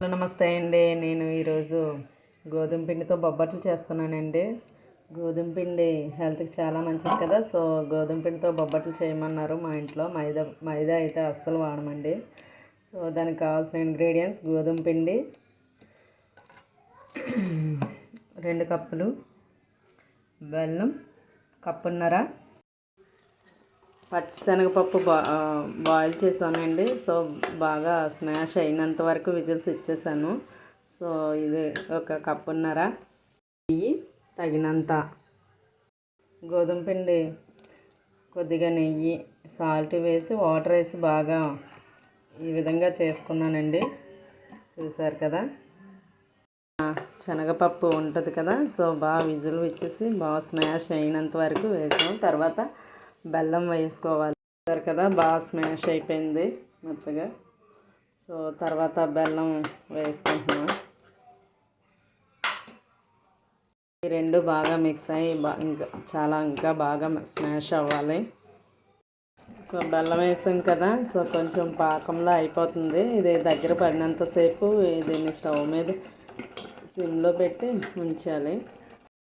Hello నమస్తే అండి. నేను ఈరోజు గోధుమ పిండితో బొబ్బట్లు చేస్తున్నానండి. గోధుమ పిండి హెల్త్కి చాలా మంచిది కదా సో గోధుమ పిండితో బొబ్బట్లు చేయమన్నారు మా ఇంట్లో. మైదా మైదా అయితే అస్సలు వాడమండి. సో దానికి కావాల్సిన ఇంగ్రీడియంట్స్ గోధుమ పిండి రెండు కప్పులు బెల్లం కప్పున్నర పచ్చిశనగపప్పు బా బాయిల్ చేశానండి సో బాగా స్మాష్ అయినంత వరకు విజిల్స్ ఇచ్చేసాను. సో ఇది ఒక కప్పున్నర. నెయ్యి తగినంత. గోధుమ పిండి కొద్దిగా నెయ్యి సాల్ట్ వేసి వాటర్ వేసి బాగా ఈ విధంగా చేసుకున్నానండి. చూసారు కదా? శనగపప్పు ఉంటుంది కదా? సో బాగా విజిల్ ఇచ్చేసి బాగా స్మాష్ అయినంత వరకు వేసాం. తర్వాత బెల్లం వేసుకోవాలి. చూసారు కదా బాగా స్మాష్ అయిపోయింది మెత్తగా. సో తర్వాత బెల్లం వేసుకుంటున్నాం. ఈ రెండు బాగా మిక్స్ అయ్యి ఇంకా చాలా ఇంకా బాగా స్మాష్ అవ్వాలి. సో బెల్లం వేసాం కదా సో కొంచెం పాకంలో అయిపోతుంది. ఇది దగ్గర పడినంతసేపు దీన్ని స్టవ్ మీద సిమ్లో పెట్టి ఉంచాలి.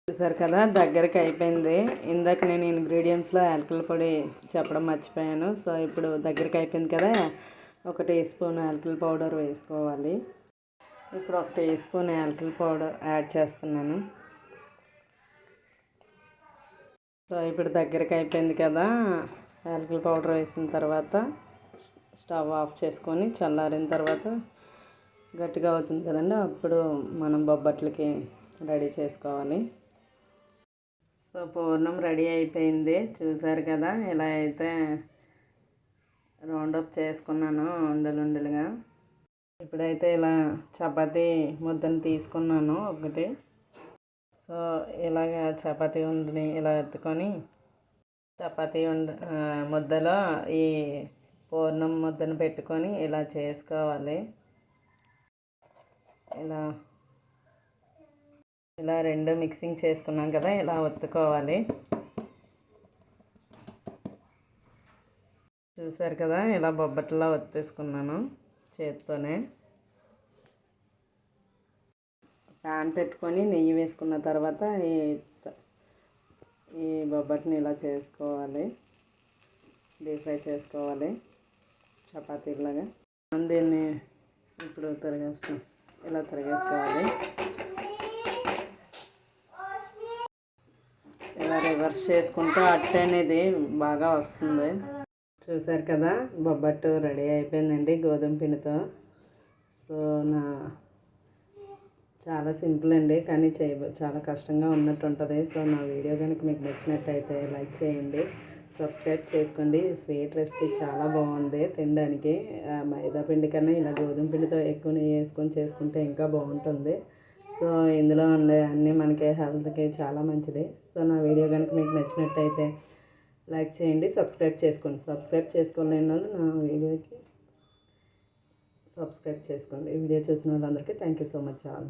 చూసారు కదా దగ్గరికి అయిపోయింది. ఇందాక నేను ఇంగ్రీడియంట్స్లో యాలకుల పొడి చెప్పడం మర్చిపోయాను. సో ఇప్పుడు దగ్గరికి అయిపోయింది కదా ఒక టీ స్పూన్ యాలకుల పౌడర్ వేసుకోవాలి. ఇప్పుడు ఒక టీ స్పూన్ యాలకుల పౌడర్ యాడ్ చేస్తున్నాను. సో ఇప్పుడు దగ్గరికి అయిపోయింది కదా యాలకుల పౌడర్ వేసిన తర్వాత స్టవ్ ఆఫ్ చేసుకొని చల్లారిన తర్వాత గట్టిగా అవుతుంది కదండి అప్పుడు మనం బొబ్బట్లకి రెడీ చేసుకోవాలి. సో పూర్ణం రెడీ అయిపోయింది. చూసారు కదా ఇలా అయితే రౌండప్ చేసుకున్నాను ఉండలుండలుగా. ఇప్పుడైతే ఇలా చపాతీ ముద్దను తీసుకున్నాను ఒకటి. సో ఇలాగ చపాతీ ఉండని ఇలా ఎత్తుకొని చపాతీ ఉండ ముద్దలో ఈ పూర్ణం ముద్దను పెట్టుకొని ఇలా చేసుకోవాలి. ఇలా ఇలా రెండు మిక్సింగ్ చేసుకున్నాం కదా ఇలా ఒత్తుకోవాలి. చూసారు కదా ఇలా బొబ్బట్లా ఒత్తేసుకున్నాను చేత్తోనే. ప్యాన్ పెట్టుకొని నెయ్యి వేసుకున్న తర్వాత ఈ ఈ బొబ్బట్ని ఇలా చేసుకోవాలి. డీప్ ఫ్రై చేసుకోవాలి చపాతీలాగా. దీన్ని ఇప్పుడు తిరగేస్తాం. ఇలా తిరగేసుకోవాలి. వర్ష్ చేసుకుంటే చేసుకుంటూ అట్ట అనేది బాగా వస్తుంది. చూసారు కదా బొబ్బట్టు రెడీ అయిపోయిందండి గోధుమ పిండితో. సో నా చాలా సింపుల్ అండి కానీ చేయ చాలా కష్టంగా ఉన్నట్టు ఉంటుంది. సో నా వీడియో కనుక మీకు నచ్చినట్టయితే లైక్ చేయండి సబ్స్క్రైబ్ చేసుకోండి. స్వీట్ రెసిపీ చాలా బాగుంది తినడానికి. మైదా పిండి కన్నా ఇలా గోధుమ పిండితో ఎక్కువ నెయ్యి వేసుకొని చేసుకుంటే ఇంకా బాగుంటుంది. సో ఇందులో ఉండే అన్నీ మనకి హెల్త్కి చాలా మంచిది. సో నా వీడియో కనుక మీకు నచ్చినట్టయితే లైక్ చేయండి సబ్స్క్రైబ్ చేసుకోండి. సబ్స్క్రైబ్ చేసుకోలేని వాళ్ళు నా వీడియోకి సబ్స్క్రైబ్ చేసుకోండి. వీడియో చూసిన వాళ్ళందరికీ thank you so much all.